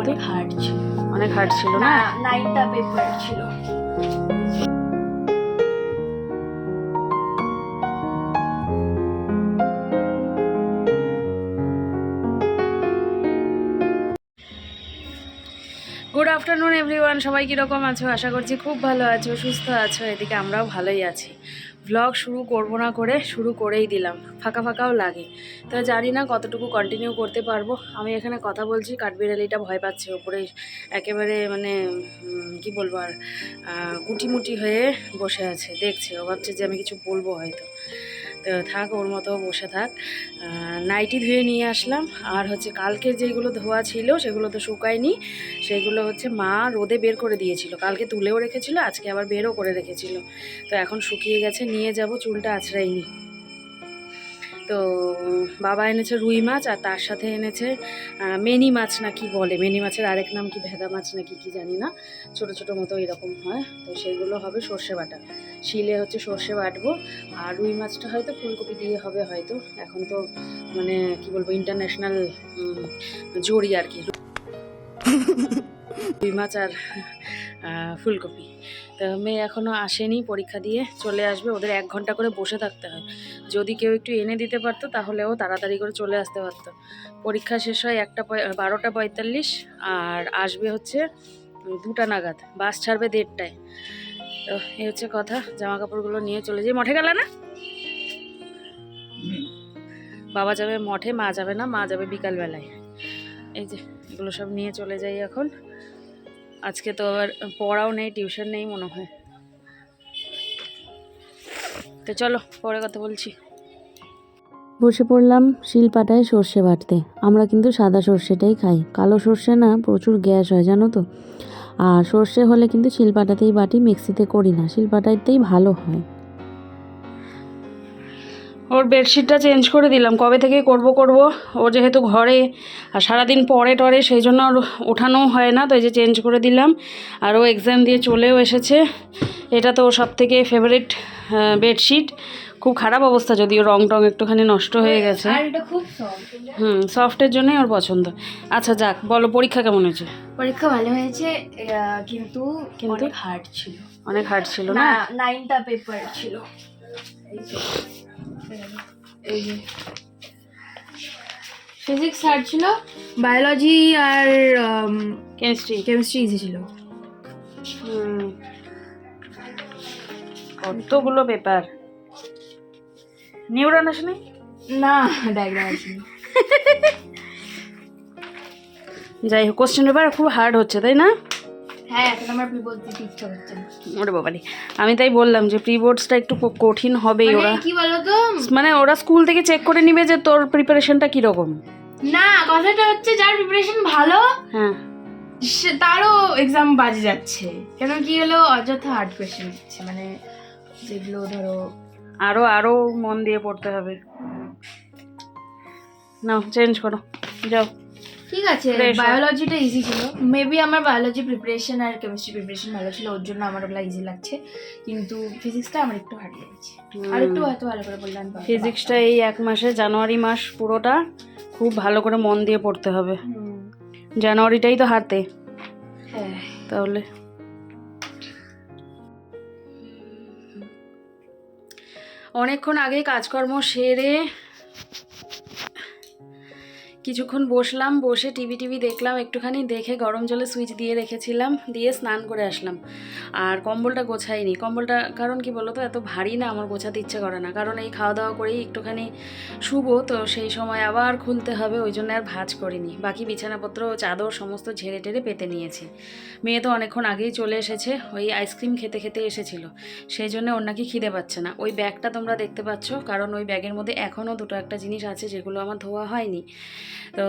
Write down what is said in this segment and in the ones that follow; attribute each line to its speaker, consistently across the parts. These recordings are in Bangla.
Speaker 1: অনেক হার্ড ছিল।
Speaker 2: অনেক হার্ড ছিল না?
Speaker 1: না নাইনটা পেপার ছিল।
Speaker 2: গুড আফটারনুন এভরিওয়ান সবাই কীরকম আছো? আশা করছি খুব ভালো আছো সুস্থ আছো। এদিকে আমরাও ভালোই আছি। ভ্লগ শুরু করব না করে শুরু করেই দিলাম। ফাঁকা ফাঁকাও লাগে। তো জানি না কতটুকু কন্টিনিউ করতে পারব। আমি এখানে কথা বলছি, কাঠবিড়ালিটা ভয় পাচ্ছে। ওপরে একেবারে মানে কি বলব আর গুটিমুটি হয়ে বসে আছে। দেখছে, ও ভাবছে যে আমি কিছু বলব হয়তো। তো থাক, ওর মতো বসে থাক। নাইটি ধুয়ে নিয়ে আসলাম। আর হচ্ছে কালকের যেগুলো ধোয়া ছিল, সেগুলো তো শুকায়নি। সেগুলো হচ্ছে মা রোদে বের করে দিয়েছিল। কালকে তুলেও রেখেছিল, আজকে আবার বেরও করে রেখেছিল। তো এখন শুকিয়ে গেছে, নিয়ে যাব, চুলটা আছড়াইনি। তো বাবা এনেছে রুই মাছ আর তার সাথে এনেছে মেনি মাছ না কি বলে? মেনি মাছের আরেক নাম কি ভেদা মাছ না কি কি জানি না। ছোট ছোট মতো এরকম হয়। তো সেগুলো হবে সর্ষে বাটা। শিলে হচ্ছে সর্ষে বাটবো। আর রুই মাছটা হয়তো ফুলকপি দিয়ে হবে হয়তো। এখন তো মানে কি বলব ইন্টারন্যাশনাল জড়ি আর কি। রুই মাছ আর ফুলকপি। তো মেয়ে এখনও আসেনি পরীক্ষা দিয়ে। চলে আসবে। ওদের এক ঘণ্টা করে বসে থাকতে হয়। যদি কেউ একটু এনে দিতে পারতো তাহলেও তাড়াতাড়ি করে চলে আসতে পারতো। পরীক্ষা শেষ হয় একটা বারোটা পঁয়তাল্লিশ আর আসবে হচ্ছে দুটা নাগাদ বাস ছাড়বে দেড়টায়। তো এই হচ্ছে কথা জামা কাপড়গুলো নিয়ে চলে যাই। মঠে গেলে না? বাবা যাবে মঠে মা যাবে না মা যাবে বিকালবেলায়। এই যে এগুলো সব নিয়ে চলে যাই এখন। আজকে তো আবার পড়াও নেই টিউশন নেই মনে হয়। তো চলো, পরে কথা বলছি।
Speaker 3: বসে পড়লাম শিলপাটায় সর্ষে বাটতে। আমরা কিন্তু সাদা সর্ষেটাই খাই। কালো সর্ষে না প্রচুর গ্যাস হয়, জানো তো? আর সর্ষে হলে কিন্তু শিলপাটাতেই বাটি, মিক্সিতে করি না। শিলপাটাতেই ভালো হয়।
Speaker 2: ওর বেডশিটটা চেঞ্জ করে দিলাম। কবে থেকে করব করব? ও যেহেতু ঘরে আর সারাদিন পরে টরে সেই জন্য ওর ওঠানোও হয় না তো এই যে চেঞ্জ করে দিলাম। আর ও এক্সাম দিয়ে চলেও এসেছে। এটা তো সব থেকে ফেভারিট বেডশিট খুব খারাপ অবস্থা যদিও রং টং একটুখানি নষ্ট হয়ে গেছে। হুম সফটের জন্যই ওর পছন্দ। আচ্ছা যাক বলো পরীক্ষা কেমন হয়েছে?
Speaker 1: পরীক্ষা ভালো হয়েছে কিন্তু
Speaker 2: কিন্তু?
Speaker 1: হার্ড ছিল।
Speaker 2: অনেক হার্ড ছিল না
Speaker 1: না? নাইনটা পেপার ছিল। এই যে ফিজিক্স হার্ড ছিল বায়োলজি আর
Speaker 2: কেমিস্ট্রি
Speaker 1: কেমিস্ট্রি ইজি ছিল।
Speaker 2: কতগুলো পেপার নিউরন আসেনি?
Speaker 1: না ডায়াগ্রাম আছে
Speaker 2: যাই হোক কোশ্চেন পেপার খুব হার্ড হচ্ছে তাই না? ওরে বাবারি। আমি তাই বললাম যে প্রি বোর্ডসটা একটু কঠিন ওরা
Speaker 1: মানে কি বলতো?
Speaker 2: মানে ওরা স্কুল থেকে চেক করে নিবে যে তোর প্রিপারেশনটা কীরকম।
Speaker 1: না কথাটা হচ্ছে যার প্রিপারেশন ভালো
Speaker 2: হ্যাঁ।
Speaker 1: তারও এক্সাম বাজে যাচ্ছে। কেন কি হলো? অযথা হার্ড কোয়েশ্চেন দিচ্ছে। মানে যেগুলো ধরো
Speaker 2: আরও আরও মন দিয়ে পড়তে হবে। না চেঞ্জ করো। যাও।
Speaker 1: ঠিক আছে বায়োলজিটা ইজি ছিল। মেবি আমার বায়োলজি প্রিপারেশন আর কেমিস্ট্রি প্রিপারেশন ভালো ছিল ওর জন্য আমার ওগুলো ইজি লাগছে। কিন্তু ফিজিক্সটা আমার একটু হার্ড লেগেছে। আর একটু হয়তো ভালো করে বললাম
Speaker 2: ফিজিক্সটা এই এক মাসে জানুয়ারি মাস পুরোটা খুব ভালো করে মন দিয়ে পড়তে হবে। জানুয়ারিটাই তো হাতে।
Speaker 1: হ্যাঁ।
Speaker 2: তাহলে। অনেকক্ষণ আগে কাজকর্ম সেরে কিছুক্ষণ বসলাম, বসে টিভি টিভি দেখলাম, একটুখানি দেখে গরম জলে সুইচ দিয়ে রেখেছিলাম, দিয়ে স্নান করে আসলাম। আর কম্বলটা গোছাইনি। কম্বলটা, কারণ কি বলো তো এত ভারী না, আমার গোছাতে ইচ্ছে করে না। কারণ এই খাওয়া দাওয়া করেই একটুখানি শুভ তো সেই সময় আবার খুলতে হবে, ওই জন্য আর ভাজ করিনি। বাকি বিছানাপত্র, চাদর সমস্ত ঝেড়ে টেড়ে পেতে নিয়েছি। মেয়ে তো অনেকক্ষণ আগেই চলে এসেছে, ওই আইসক্রিম খেতে খেতে এসেছিল। সেই জন্য ওর নাকি খিদে পাচ্ছে না। ওই ব্যাগটা তোমরা দেখতে পাচ্ছ, কারণ ওই ব্যাগের মধ্যে এখনও দুটো একটা জিনিস আছে, যেগুলো আমার ধোয়া হয়নি। তো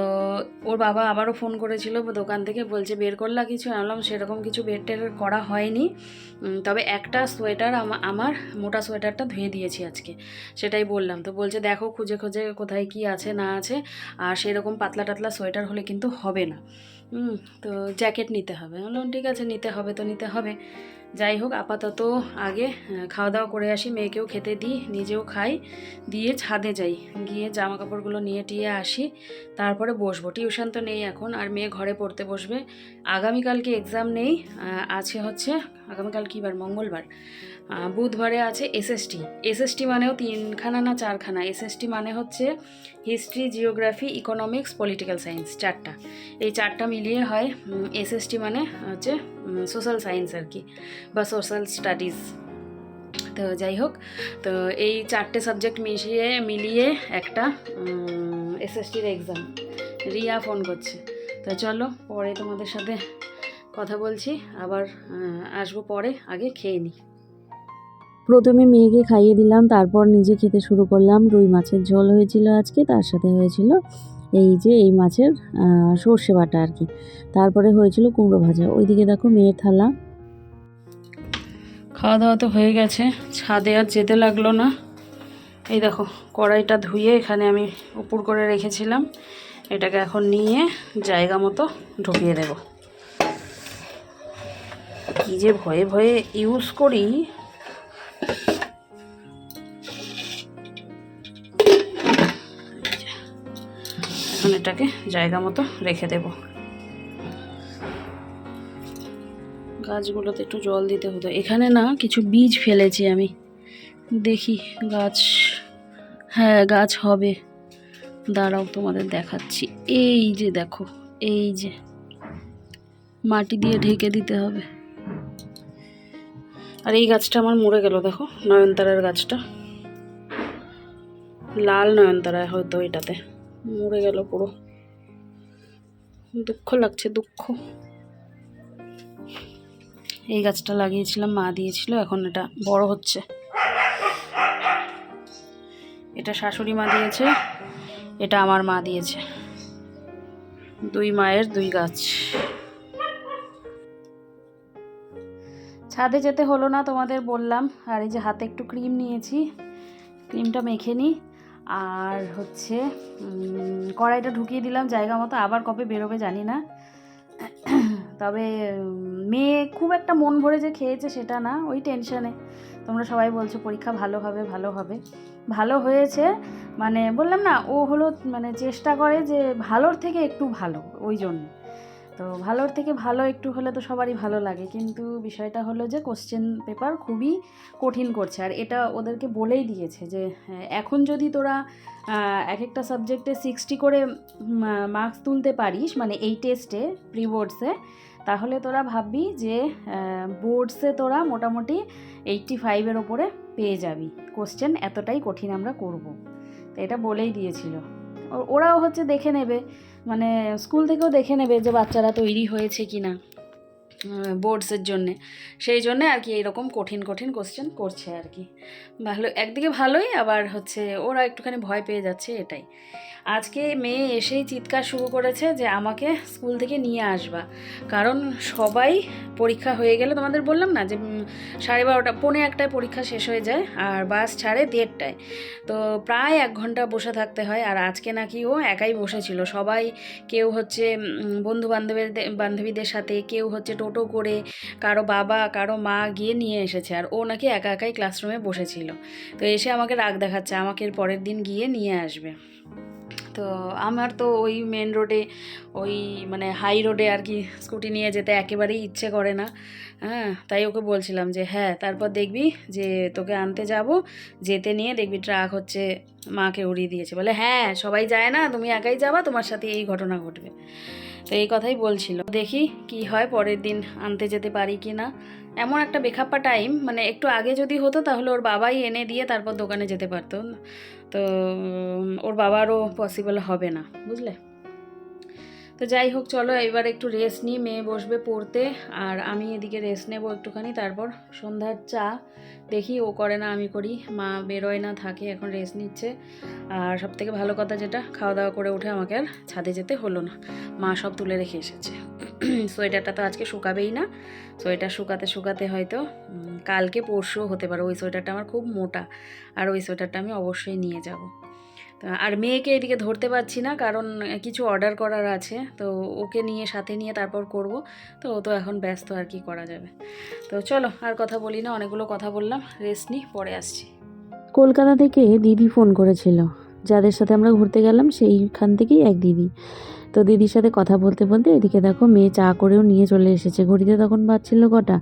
Speaker 2: ওর বাবা আবারও ফোন করেছিল দোকান থেকে, বলছে বের করলা কিছু? আনলাম সেরকম কিছু বের টের করা হয়নি। তবে একটা সোয়েটার আমা- আমার মোটা সোয়েটারটা ধুয়ে দিয়েছি আজকে। সেটাই বললাম। তো বলছে, দেখো, খুঁজে খুঁজে কোথায় কি আছে, না আছে, আর সেরকম পাতলা টাতলা সোয়েটার হলে কিন্তু হবে না। তো জ্যাকেট নিতে হবে। বললাম, ঠিক আছে, নিতে হবে তো নিতে হবে। যাই হোক, আপাতত আগে খাওয়া দাওয়া করে আসি, মেয়েকেও খেতে দিই, নিজেও খাই, দিয়ে ছাদে যাই। গিয়ে জামা কাপড়গুলো নিয়ে টিয়ে আসি, তারপরে বসবো। টিউশন তো নেই এখন, আর মেয়ে ঘরে পড়তে বসবে। আগামীকালকে এক্সাম নেই আছে হচ্ছে আগামীকাল কী বার? মঙ্গলবার। বুধবারে আছে এসএসটি এসএসটি মানেও তিনখানা না চারখানা? এসএসটি মানে হচ্ছে history, geography, economics, political science, চারটা। এই চারটা মিলিয়ে হয় এসএসটি মানে হচ্ছে সোশ্যাল সায়েন্স আর কি, বা সোশ্যাল স্টাডিজ। তো যাই হোক, তো এই চারটে সাবজেক্ট মিশিয়ে, মিলিয়ে একটা এসএসটির এক্সাম রিয়া ফোন করছে। তো চলো পরে তোমাদের সাথে কথা বলছি আবার আসব পরে আগে খেয়ে নিই
Speaker 3: প্রথমে মেয়েকে খাইয়ে দিলাম তারপর নিজে খেতে শুরু করলাম। রুই মাছের ঝোল হয়েছিল আজকে তার সাথে হয়েছিল এই যে এই মাছের সর্ষে বাটা আর কি। তারপরে হয়েছিল কুমড়ো ভাজা। ওইদিকে দেখো মেয়ের থালা।
Speaker 2: খাওয়া দাওয়া তো হয়ে গেছে ছাদে আর যেতে লাগল না। এই দেখো কড়াইটা ধুয়ে এখানে আমি উপর করে রেখেছিলাম। এটাকে এখন নিয়ে জায়গা মতো ঢুকিয়ে দেব। কি যে ভয়ে ভয়ে ইউজ করি। এটাকে জায়গা মতো রেখে দেব। গাছগুলোতে একটু জল দিতে হতো। এখানে না কিছু বীজ ফেলেছি আমি। দেখি গাছ হ্যাঁ গাছ হবে। দাঁড়াও তোমাদের দেখাচ্ছি। এই যে দেখো, এই যে মাটি দিয়ে ঢেকে দিতে হবে। আর এই গাছটা আমার মরে গেল, দেখো, নয়নতারার গাছটা। লাল নয়নতারা হয়তো এটাতে। মরে গেল পুরো। দুঃখ লাগছে, দুঃখ। এই গাছটা লাগিয়েছিলাম, মা দিয়েছিল, এখন এটা বড় হচ্ছে। এটা শাশুড়ি মা দিয়েছে, এটা আমার মা দিয়েছে। দুই মায়ের দুই গাছ। ছাদে যেতে হলো না তোমাদের বললাম। আর এই যে হাতে একটু ক্রিম নিয়েছি। ক্রিমটা মেখে নিই আর হচ্ছে কড়াইটা ঢুকিয়ে দিলাম জায়গা মতো। আবার কবে বেরোবে জানি না। তবে, মেয়ে খুব একটা মন ভরে যে খেয়েছে সেটা না, ওই টেনশনে তোমরা সবাই বলছো পরীক্ষা ভালো হবে ভালো হবে। ভালো হয়েছে মানে বললাম না, ও হলো মানে চেষ্টা করে যে ভালোর থেকে একটু ভালো, ওই জন্য। তো ভালোর থেকে ভালো একটু হলে তো সবারই ভালো লাগে। কিন্তু বিষয়টা হলো যে কোশ্চেন পেপার খুবই কঠিন করছে। আর এটা ওদেরকে বলেই দিয়েছে যে হ্যাঁ, এখন যদি তোরা এক একটা সাবজেক্টে সিক্সটি করে মার্কস তুলতে পারিস মানে এই টেস্টে প্রি বোর্ডসে তাহলে তোরা ভাববি যে বোর্ডসে তোরা মোটামুটি এইটটি ফাইভের ওপরে পেয়ে যাবি। কোশ্চেন এতটাই কঠিন আমরা করব। তো এটা বলেই দিয়েছিল। ওরাও হচ্ছে দেখে নেবে। মানে স্কুল থেকেও দেখে নেবে যে বাচ্চারা তৈরি হয়েছে কি না বোর্ডসের জন্যে। সেই জন্যে আর কি এইরকম কঠিন কঠিন কোশ্চেন করছে আর কি। ভালো একদিকে ভালোই, আবার হচ্ছে ওরা একটুখানি ভয় পেয়ে যাচ্ছে এটাই। আজকে মেয়ে এসেই চিৎকার শুরু করেছে যে আমাকে স্কুল থেকে নিয়ে আসবা। কারণ সবাই পরীক্ষা হয়ে গেলে তোমাদের বললাম না যে সাড়ে বারোটা, পৌনে একটায় পরীক্ষা শেষ হয়ে যায় আর বাস ছাড়ে দেড়টায়। তো প্রায় এক ঘণ্টা বসে থাকতে হয় আর আজকে নাকি ও একাই বসেছিল। সবাই কেউ হচ্ছে বন্ধু বান্ধবের বান্ধবীদের সাথে, কেউ হচ্ছে টোটো করে কারও বাবা, কারও মা গিয়ে নিয়ে এসেছে আর ও নাকি একা একাই ক্লাসরুমে বসেছিল। তো এসে আমাকে রাগ দেখাচ্ছে, আমাকে পরের দিন গিয়ে নিয়ে আসবে। তো আমার তো ওই মেন রোডে ওই মানে হাই রোডে আর কি স্কুটি নিয়ে যেতে একেবারেই ইচ্ছে করে না। হ্যাঁ তাই ওকে বলছিলাম যে হ্যাঁ তারপর দেখবি যে তোকে আনতে যাব, যেতে নিয়ে দেখবি ট্রাক হচ্ছে মাকে উড়িয়ে দিয়েছে। বলে হ্যাঁ সবাই যায় না, তুমি একাই যাবা, তোমার সাথে এই ঘটনা ঘটবে। তো এই কথাই বলছিল। দেখি কি হয় পরের দিন আনতে যেতে পারি কি না। এমন একটা বেখাপ্পা টাইম মানে একটু আগে যদি হতো তাহলে ওর বাবাই এনে দিয়ে তারপর দোকানে যেতে পারতো। তো ওর বাবারও পসিবল হবে না, বুঝলে? তো যাই হোক, চলো এবার একটু রেস্ট নিই, মেয়ে বসবে পড়তে। আর আমি এদিকে রেস্ট নেব একটুখানি, তারপর সন্ধ্যার চা। দেখি ও করে না, আমি করি। মা বেরোয় না, থাকে, এখন রেস্ট নিচ্ছে। আর সব থেকে ভালো কথা যেটা, খাওয়া দাওয়া করে উঠে আমাকে আর ছাদে যেতে হলো না। মা সব তুলে রেখে এসেছে। সোয়েটারটা তো আজকে শুকাবেই না। সোয়েটার শুকাতে শুকাতে হয়তো কালকে পরশুও হতে পারে। ওই সোয়েটারটা আমার খুব মোটা। আর ওই সোয়েটারটা আমি অবশ্যই নিয়ে যাব। আর মেয়েকে এদিকে ধরতে পারছি না, কারণ কিছু অর্ডার করার আছে। তো ওকে নিয়ে, সাথে নিয়ে তারপর করব। তো ও তো এখন ব্যস্ত আর কি করা যাবে। তো চলো, আর কথা বলি না, অনেকগুলো কথা বললাম। রেস্ট নিই পরে আসছি।
Speaker 3: কলকাতা থেকে দিদি ফোন করেছিল। যাদের সাথে আমরা ঘুরতে গেলাম, সেইখান থেকেই এক দিদি। তো দিদির সাথে কথা বলতে বলতে এদিকে দেখো মেয়ে চা করেও নিয়ে চলে এসেছে। ঘড়িতে তখন বাজছিল কটা?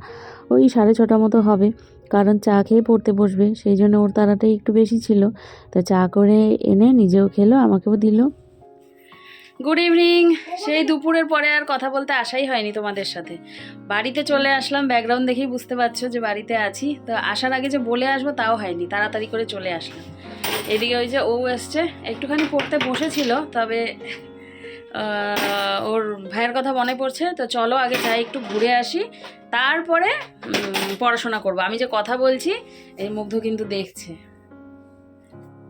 Speaker 3: ওই সাড়ে ছটা মতো হবে। কারণ চা খেয়ে পড়তে বসবে। সেই জন্য ওর তাড়াটাই একটু বেশি ছিল। তো চা করে এনে নিজেও খেলো, আমাকেও দিল।
Speaker 2: গুড ইভিনিং সেই দুপুরের পরে আর কথা বলতে আসাই হয়নি তোমাদের সাথে। বাড়িতে চলে আসলাম ব্যাকগ্রাউন্ড দেখেই বুঝতে পারছ যে বাড়িতে আছি। তো আসার আগে যে বলে আসব তাও হয়নি, তাড়াতাড়ি করে চলে আসলাম। এদিকে ওই যে ও এসছে, একটুখানি পড়তে বসেছিল, তবে ওর ভাইয়ের কথা মনে পড়ছে তো চলো আগে যাই একটু ঘুরে আসি। তারপরে পড়াশোনা করব। আমি যে কথা বলছি এই মুগ্ধ কিন্তু দেখছে।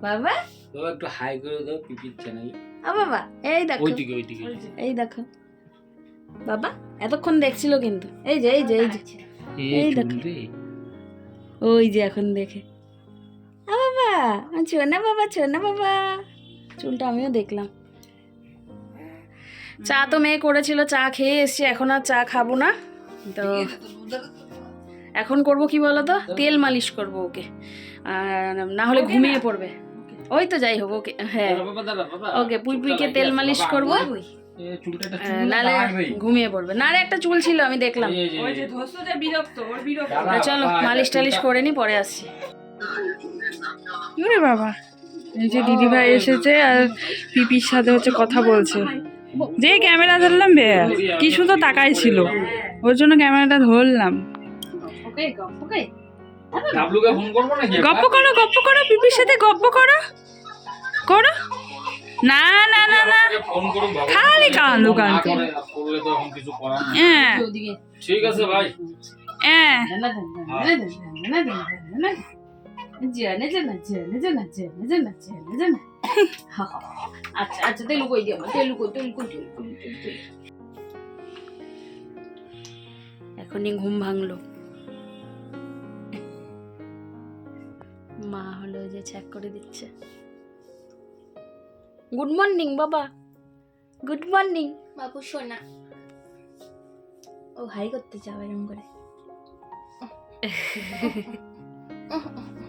Speaker 2: বাবা?
Speaker 4: তো একটু হাই করে দাও পিপির চ্যানেল
Speaker 2: আ বাবা এই দেখো।
Speaker 4: ওইদিকে ওইদিকে।
Speaker 2: এই দেখো। বাবা এতক্ষণ দেখছিল কিন্তু। এই যে এই যে এই যে। এই দেখো। ওই যে এখন দেখে। আ বাবা ছোনা বাবা ছোনা বাবা। চুলটা আমিও দেখলাম। চা তো মেয়ে করেছিল চা খেয়ে এসছি এখন আর চা খাব না। তো এখন করব কি বলো তো তেল মালিশ করব ওকে। আর না হলে ঘুমিয়ে পড়বে। ওই তো যাই হোক ওকে হ্যাঁ। ওকে পুই পুইকে তেল মালিশ করব। নালে ঘুমিয়ে পড়বে। না রে একটা চুল ছিল আমি দেখলাম। চলো মালিশ টালিশ করে নি পরে আসছি।
Speaker 5: বাবা? এই যে দিদিভাই এসেছে আর পিপির সাথে হচ্ছে কথা বলছে। যে ক্যামেরা ধরলাম বে কিছু তো তাকাই ছিল। ওর জন্য ক্যামেরাটা ধরলাম। গপ্প করো গপ্প করো পিপির সাথে গপ্প করো। করো। না না না না। খালি কান্দো কান্দো হ্যাঁ।
Speaker 4: ঠিক আছে ভাই।
Speaker 5: হ্যাঁ।
Speaker 2: জেনে জেনে জেনে জেনে জেনে জেনে জেনে জেনে। আচ্ছা আচ্ছা তেলু কই দিও তেলু কই তেলু কই তেলু কই তেলু কই। এখনই ঘুম ভাঙলো। মা হলো যে চেক করে দিচ্ছে। গুড মর্নিং বাবা। Good morning.
Speaker 1: বাবু সোনা ও হাই করতে চাও এরকম করে।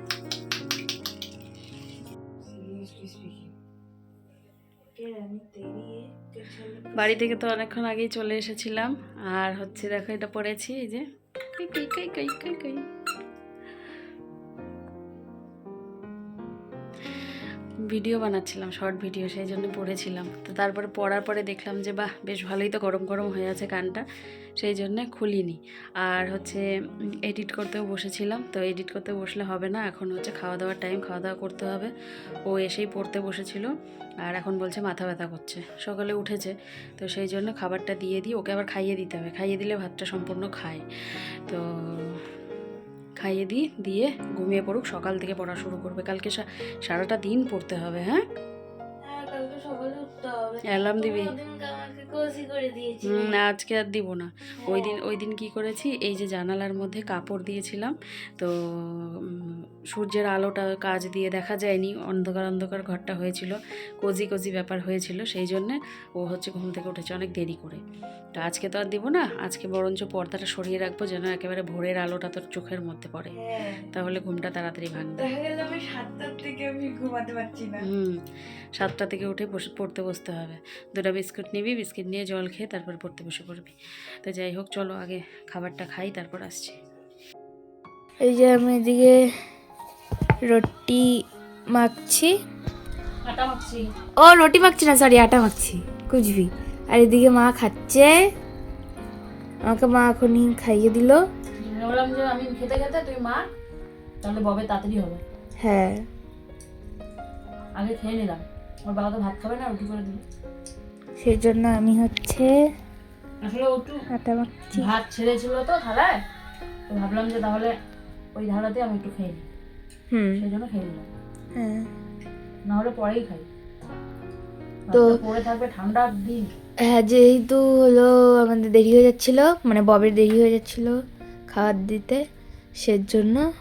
Speaker 2: বাড়ি থেকে তো অনেকক্ষণ আগেই চলে এসেছিলাম। আর হচ্ছে দেখো এটা পড়েছি, এই যে কই কই কই কই কই ভিডিও বানাচ্ছিলাম শর্ট ভিডিও সেই জন্য পড়েছিলাম। তো তারপরে পড়ার পরে দেখলাম যে, বাহ, বেশ ভালোই তো গরম গরম হয়ে আছে গানটা সেই জন্যে খুলিনি। আর হচ্ছে এডিট করতেও বসেছিলাম। তো এডিট করতে বসলে হবে না, এখন হচ্ছে খাওয়া দাওয়ার টাইম খাওয়া দাওয়া করতে হবে। ও এসেই পড়তে বসেছিল, আর এখন বলছে মাথা ব্যথা করছে। সকালে উঠেছে, তো সেই জন্য খাবারটা দিয়ে দিই, ওকে আবার খাইয়ে দিতে হবে। খাইয়ে দিলে ভাতটা সম্পূর্ণ খায়। তো খাইয়ে দিই দিয়ে ঘুমিয়ে পড়ুক সকাল থেকে পড়া শুরু করবে। কালকে সারাটা দিন পড়তে হবে হ্যাঁ?
Speaker 1: হ্যাঁ কালকে সকালে উঠতে হবে।
Speaker 2: অ্যালার্ম দিবি? না আজকে আর দিব না। ওই দিন ওই দিন কী করেছি? এই যে জানালার মধ্যে কাপড় দিয়েছিলাম। তো সূর্যের আলোটা কাজ দিয়ে দেখা যায়নি। অন্ধকার অন্ধকার ঘরটা হয়েছিল। কোজি কোজি ব্যাপার হয়েছিল। সেই জন্যে ও হচ্ছে ঘুম থেকে উঠেছে অনেক দেরি করে। তো আজকে তো আর দিব না। আজকে বরঞ্চ পর্দাটা সরিয়ে রাখব যেন একেবারে ভোরের আলোটা তোর চোখের মধ্যে পড়ে। তাহলে ঘুমটা তাড়াতাড়ি ভাঙবে।
Speaker 5: সাতটার থেকে আমি ঘুমাতে পারছি না।
Speaker 2: হুম সাতটা থেকে উঠে বসে পড়তে বসতে হবে। দুটা বিস্কুট নিবি বিস্কিট নিয়ে জল খেয়ে তারপর পড়তে বসে পড়বি। তো যাই হোক চলো আগে খাবারটা খাই তারপর আসছি।
Speaker 1: এই যে আমি এদিকে রুটি মাখছি।
Speaker 2: আটা মাখছি।
Speaker 1: ও রুটি মাখছি না সরি আটা মাখছি কুচবি আর এদিকে মা খাচ্ছে। আমাকে মা এখনই খাইয়ে দিল।
Speaker 2: বললাম যে আমি খেতে খেতে তুই মা তাহলে ববে তাড়াতাড়ি হবে।
Speaker 1: হ্যাঁ।
Speaker 2: আগে খেয়ে নিলাম। ওর বাবা তো ভাত খাবে না রুটি করে দিবে।
Speaker 1: সেই জন্য আমি হচ্ছে
Speaker 2: আসলে ওটু
Speaker 1: আটা মাখছি।
Speaker 2: ভাত ছেড়েছিল তো থালায় তো ভাবলাম যে তাহলে ওই থালাতে আমি একটু খেয়ে নিই।
Speaker 1: হুম।
Speaker 2: সেই জন্য খেয়ে নিলাম।
Speaker 1: হ্যাঁ।
Speaker 2: না হলে পরেই খাই।
Speaker 1: তো-
Speaker 2: পড়ে থাকবে ঠান্ডার দিন।
Speaker 1: হ্যাঁ যেহেতু হলো আমাদের দেরি হয়ে যাচ্ছিল মানে ববের দেরি হয়ে যাচ্ছিল খাবার দিতে সেজন্য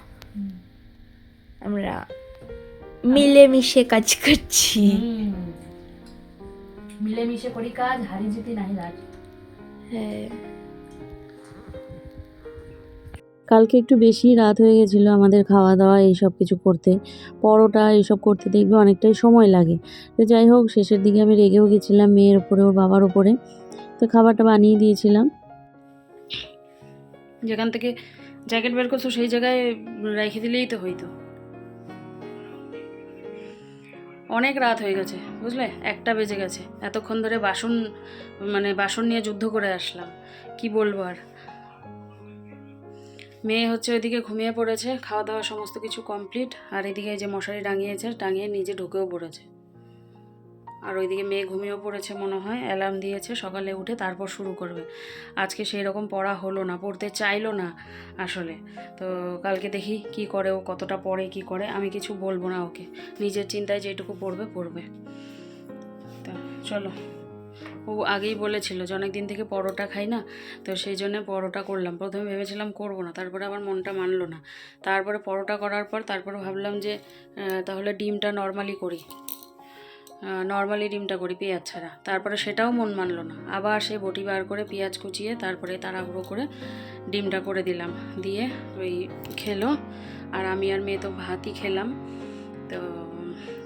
Speaker 1: আমরা মিলেমিশে কাজ করছি।
Speaker 2: হুম। মিলেমিশে করি কাজ হারি জিতি রাজ
Speaker 1: হ্যাঁ।
Speaker 3: কালকে একটু বেশি রাত হয়ে গেছিল আমাদের খাওয়া দাওয়া এই সব কিছু করতে। পরোটা এইসব করতে দেখবে অনেকটাই সময় লাগে। তো যাই হোক শেষের দিকে আমি রেগেও গেছিলাম মেয়ের ওপরে ওর বাবার ওপরে তো খাবারটা বানিয়ে দিয়েছিলাম।
Speaker 2: যেখান থেকে জ্যাকেট বের করছ সেই জায়গায় রেখে দিলেই তো হইতো। অনেক রাত হয়ে গেছে, বুঝলে? একটা বেজে গেছে। এতক্ষণ ধরে বাসন মানে বাসন নিয়ে যুদ্ধ করে আসলাম। কি বলব আর? মেয়ে হচ্ছে ওইদিকে ঘুমিয়ে পড়েছে, খাওয়া দাওয়া সমস্ত কিছু কমপ্লিট আর এদিকে যে মশারি টাঙিয়েছে টাঙিয়ে নিজে ঢুকেও পড়েছে। আর ওইদিকে মেয়ে ঘুমিয়েও পড়েছে মনে হয় অ্যালার্ম দিয়েছে, সকালে উঠে তারপর শুরু করবে। আজকে সেই রকম পড়া হলো না, পড়তে চাইলো না আসলে। তো কালকে দেখি কি করে, ও কতটা পড়ে, কি করে, আমি কিছু বলব না ওকে। নিজের চিন্তায় যেটুকু পড়বে পড়বে। তা চলো। ও আগেই বলেছিল যে অনেক দিন থেকে পরোটা খাই না, তো সেই জন্য পরোটা করলাম। প্রথমে ভেবেছিলাম করব না, তারপরে আমার মনটা মানলো না। তারপরে পরোটা করার পর, তারপরে ভাবলাম যে তাহলে ডিমটা নর্মালি করি। নর্মালি ডিমটা করি পেঁয়াজ ছাড়া। তারপরে সেটাও মন মানলো না। আবার সে বটি বার করে পেঁয়াজ কুচিয়ে তারপরে তাড়াহুড়ো করে ডিমটা করে দিলাম। দিয়ে ওই খেলো। আর আমি আর মেয়ে তো ভাতই খেলাম। তো,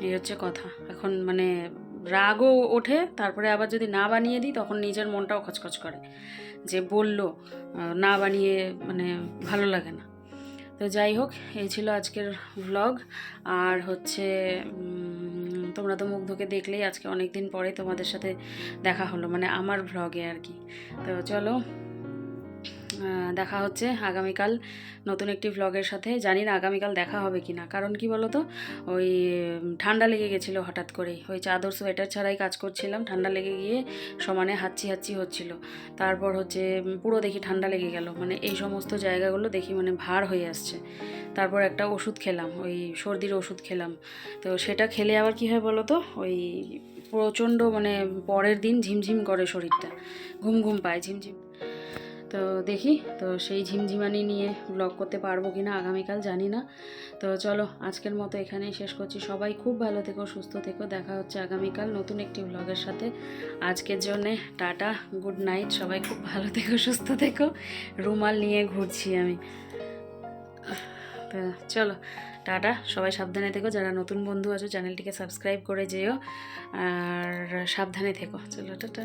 Speaker 2: এই হচ্ছে কথা। এখন মানে রাগও ওঠে। তারপরে আবার যদি না বানিয়ে দিই, তখন নিজের মনটাও খচখচ করে। যে বলল না বানিয়ে মানে ভালো লাগে না। তো যাই হোক, এই ছিল আজকের ভ্লগ আর হচ্ছে তোমরা তো মুগ্ধকে দেখলেই আজকে অনেক দিন পরে তোমাদের সাথে দেখা হলো মানে আমার ভ্লগে আর কি। তো চলো দেখা হচ্ছে আগামীকাল নতুন একটি ভ্লগের সাথে। জানি না আগামীকাল দেখা হবে কি না কারণ কি বলো তো ওই ঠান্ডা লেগে গেছিল হঠাৎ করেই। ওই চাদর, সোয়েটার ছাড়াই কাজ করছিলাম। ঠান্ডা লেগে গিয়ে সমানে হাঁচি হাঁচি হচ্ছিল। তারপর হচ্ছে পুরো দেখি ঠান্ডা লেগে গেল। মানে এই সমস্ত জায়গাগুলো দেখি মানে ভার হয়ে আসছে। তারপর একটা ওষুধ খেলাম। ওই সর্দির ওষুধ খেলাম। তো সেটা খেলে আবার কি হয় বলো তো ওই প্রচণ্ড মানে পরের দিন ঝিমঝিম করে শরীরটা। ঘুম ঘুম পায়, ঝিমঝিম। তো দেখি, তো সেই ঝিমঝিমানি নিয়ে ব্লগ করতে পারব কি না আগামীকাল জানি না। তো চলো, আজকের মতো এখানেই শেষ করছি। সবাই খুব ভালো থেকো, সুস্থ থেকো। দেখা হচ্ছে আগামীকাল নতুন একটি ব্লগের সাথে। আজকের জন্যে টাটা গুড নাইট সবাই খুব ভালো থেকো, সুস্থ থেকো। রুমাল নিয়ে ঘুরছি আমি। তো চলো, টাটা। সবাই সাবধানে থেকো। যারা নতুন বন্ধু আছো চ্যানেলটিকে সাবস্ক্রাইব করে যেও। আর সাবধানে থেকো। চলো, টাটা।